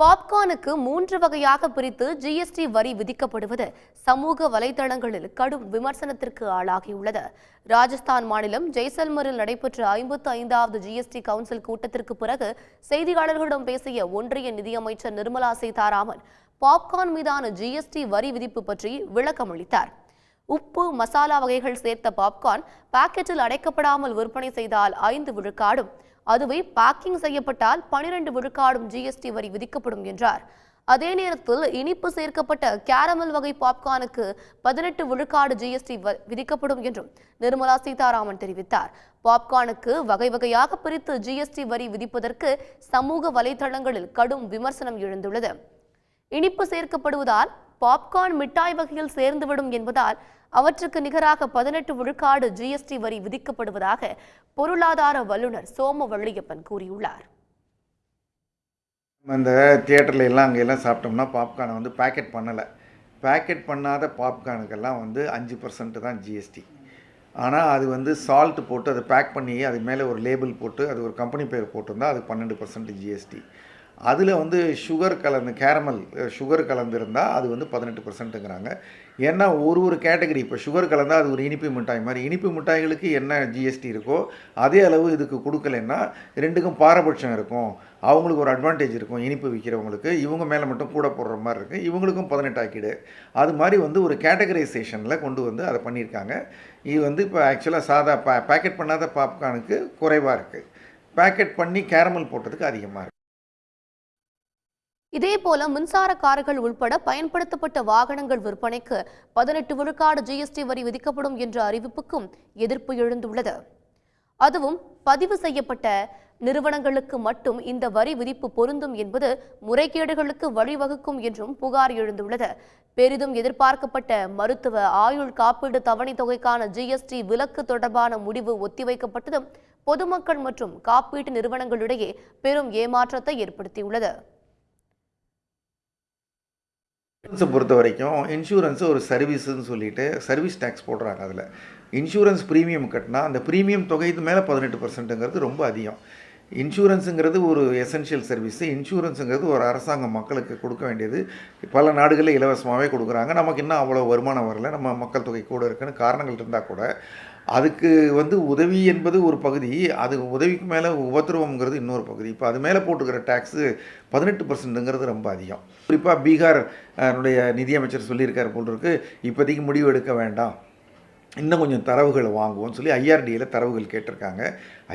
பாப்கார்னுக்கு மூன்று வகையாக பிரித்து ஜிஎஸ்டி வரி விதிக்கப்படுவது சமூக வலைதளங்களில் கடும் விமர்சனத்திற்கு ஆளாகியுள்ளது. ராஜஸ்தான் மாநிலம் ஜெய்சல்மரில் நடைபெற்ற ஐம்பத்து ஐந்தாவது ஜிஎஸ்டி கவுன்சில் கூட்டத்திற்கு பிறகு செய்தியாளர்களிடம் பேசிய ஒன்றிய நிதியமைச்சர் நிர்மலா சீதாராமன் பாப்கார்ன் மீதான ஜிஎஸ்டி வரி விதிப்பு பற்றி விளக்கமளித்தார் உப்பு மசாலா வகைகள் சேர்த்த பாப்கார்ன் பாக்கெட்டில் அடைக்கப்படாமல் விற்பனை செய்தால் ஐந்து விழுக்காடும். அதுவே பேக்கிங் செய்யப்பட்டால் பனிரெண்டு விழுக்காடும் ஜிஎஸ்டி வரி விதிக்கப்படும் என்றார். அதே நேரத்தில் இனிப்பு சேர்க்கப்பட்ட கேரமல் வகை பாப்கார்னுக்கு பதினெட்டு விழுக்காடு ஜிஎஸ்டி விதிக்கப்படும் என்றும் நிர்மலா சீதாராமன் தெரிவித்தார். பாப்கார்னுக்கு வகை வகையாக பிரித்து ஜிஎஸ்டி வரி விதிப்பதற்கு சமூக வலைதளங்களில் கடும் விமர்சனம் எழுந்துள்ளது. இனிப்பு சேர்க்கப்படுவதால் பாப்கார்ன் மிட்டாய் வகையில் சேர்ந்துவிடும் என்பதால் அவற்றுக்கு நிகராக பதினெட்டு விழுக்காடு ஜிஎஸ்டி வரி விதிக்கப்படுவதாக பொருளாதார வல்லுநர் சோம வள்ளியப்பன் கூறியுள்ளார் அந்த தியேட்டர்ல எல்லாம் அங்கெல்லாம் சாப்பிட்டோம்னா பாப்கார்னை வந்து பேக்கெட் பண்ணலை. பேக்கெட் பண்ணாத பாப்கார்னுக்கெல்லாம் வந்து அஞ்சு பர்சன்ட் தான் ஜிஎஸ்டி ஆனால் அது வந்து சால்ட் போட்டு அதை பேக் பண்ணி அது மேலே ஒரு லேபிள் போட்டு அது ஒரு கம்பெனி பேர் போட்டிருந்தா அது பன்னெண்டு பர்சன்ட் ஜிஎஸ்டி அதில் வந்து சுகர் கலந்து கேரமல் சுகர் கலந்துருந்தால் அது வந்து பதினெட்டு பர்சன்ட்டுங்கிறாங்க ஏன்னா ஒரு ஒரு கேட்டகரி இப்போ சுகர் கலந்தால் அது ஒரு இனிப்பு மிட்டாய் மாதிரி. இனிப்பு மிட்டாய்களுக்கு என்ன ஜிஎஸ்டி இருக்கோ அதே அளவு இதுக்கு கொடுக்கலன்னா ரெண்டுக்கும் பாரபட்சம் இருக்கும். அவங்களுக்கு ஒரு அட்வான்டேஜ் இருக்கும் இனிப்பு விற்கிறவங்களுக்கு இவங்க மேலே மட்டும் கூட போடுற மாதிரி இருக்குது இவங்களுக்கும் பதினெட்டு ஆக்கிடு அது மாதிரி வந்து ஒரு கேட்டகரைசேஷனில் கொண்டு வந்து அதை பண்ணியிருக்காங்க. இது வந்து இப்போ ஆக்சுவலாக சாதா பே பேக்கெட் பண்ணாத பாப்கார்னுக்கு குறைவாக இருக்குது பேக்கெட் பண்ணி கேரமல் போட்டதுக்கு அதிகமாக இருக்குது இதேபோல மின்சார கார்கள் உள்பட பயன்படுத்தப்பட்ட வாகனங்கள் விற்பனைக்கு பதினெட்டு விழுக்காடு ஜிஎஸ்டி வரி விதிக்கப்படும் என்ற அறிவிப்புக்கும் எதிர்ப்பு எழுந்துள்ளது. அதுவும் பதிவு செய்யப்பட்ட நிறுவனங்களுக்கு மட்டும் இந்த வரி விதிப்பு பொருந்தும் என்பது முறைகேடுகளுக்கு வழிவகுக்கும் என்றும் புகார் எழுந்துள்ளது. பெரிதும் எதிர்பார்க்கப்பட்ட மருத்துவ ஆயுள் காப்பீடு தவணை தொகைக்கான ஜிஎஸ்டி விலக்கு தொடர்பான முடிவு ஒத்திவைக்கப்பட்டதும் பொதுமக்கள் மற்றும் காப்பீட்டு நிறுவனங்களிடையே பெரும் ஏமாற்றத்தை ஏற்படுத்தியுள்ளது. இன்சூரன்ஸை பொறுத்த வரைக்கும் இன்சூரன்ஸ் ஒரு சர்வீஸுன்னு சொல்லிட்டு சர்வீஸ் டேக்ஸ் போடுறாங்க அதில். இன்சூரன்ஸ் ப்ரீமியம் கட்டினா அந்த ப்ரீமியம் தொகைக்கு மேலே பதினெட்டு பர்சன்ட்டுங்கிறது ரொம்ப அதிகம். இன்சூரன்ஸுங்கிறது ஒரு எசென்ஷியல் சர்வீஸு இன்சூரன்ஸுங்கிறது ஒரு அரசாங்கம் மக்களுக்கு கொடுக்க வேண்டியது. பல நாடுகளில் இலவசமாகவே கொடுக்குறாங்க. நமக்கு இன்னும் அவ்வளோ வருமானம் வரல. நம்ம மக்கள் தொகை கூட இருக்குன்னு காரணங்கள் இருந்தால் கூட அதுக்கு வந்து உதவி என்பது ஒரு பகுதி. அது உதவிக்கு மேலே உபத்திரவங்கிறது இன்னொரு பகுதி. இப்போ அது மேலே போட்டுக்கிற டேக்ஸு பதினெட்டு பர்சன்ட்டுங்கிறது ரொம்ப அதிகம். குறிப்பாக பீகார் நிதியமைச்சர் சொல்லியிருக்கார் போல் இருக்கு. இப்போதைக்கு முடிவு எடுக்க வேண்டாம். இன்னும் கொஞ்சம் தரவுகளை வாங்குவோம்னு சொல்லி ஐஆர்டிஏல தரவுகள் கேட்டிருக்காங்க.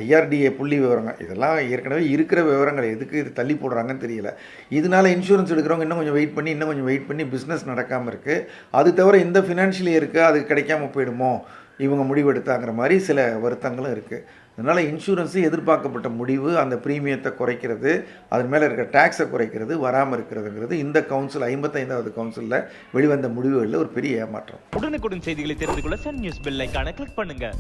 ஐஆர்டிஏ புள்ளி விவரங்கள் இதெல்லாம் ஏற்கனவே இருக்கிற விவரங்கள் எதுக்கு இது தள்ளி போடுறாங்கன்னு தெரியல. இதனால இன்சூரன்ஸ் எடுக்கிறவங்க இன்னும் கொஞ்சம் வெயிட் பண்ணி இன்னும் கொஞ்சம் வெயிட் பண்ணி பிஸ்னஸ் நடக்காமல் இருக்குது அது தவிர இந்த ஃபினான்ஷியல் இயருக்கு அது கிடைக்காம போயிடுமோ? இவங்க முடிவெடுத்தாங்கிற மாதிரி சில வருத்தங்களும் இருக்குது அதனால் இன்சூரன்ஸு எதிர்பார்க்கப்பட்ட முடிவு அந்த ப்ரீமியத்தை குறைக்கிறது அதன் மேலே இருக்க டேக்ஸை குறைக்கிறது வராமல் இருக்கிறதுங்கிறது இந்த கவுன்சில் ஐம்பத்தைந்தாவது கவுன்சிலில் வெளிவந்த முடிவுகளில் ஒரு பெரிய ஏமாற்றம். உடனுக்குடன் செய்திகளை தெரிந்து கொள்ள சன் நியூஸ் பெல் ஐக்கான கிளிக் பண்ணுங்கள்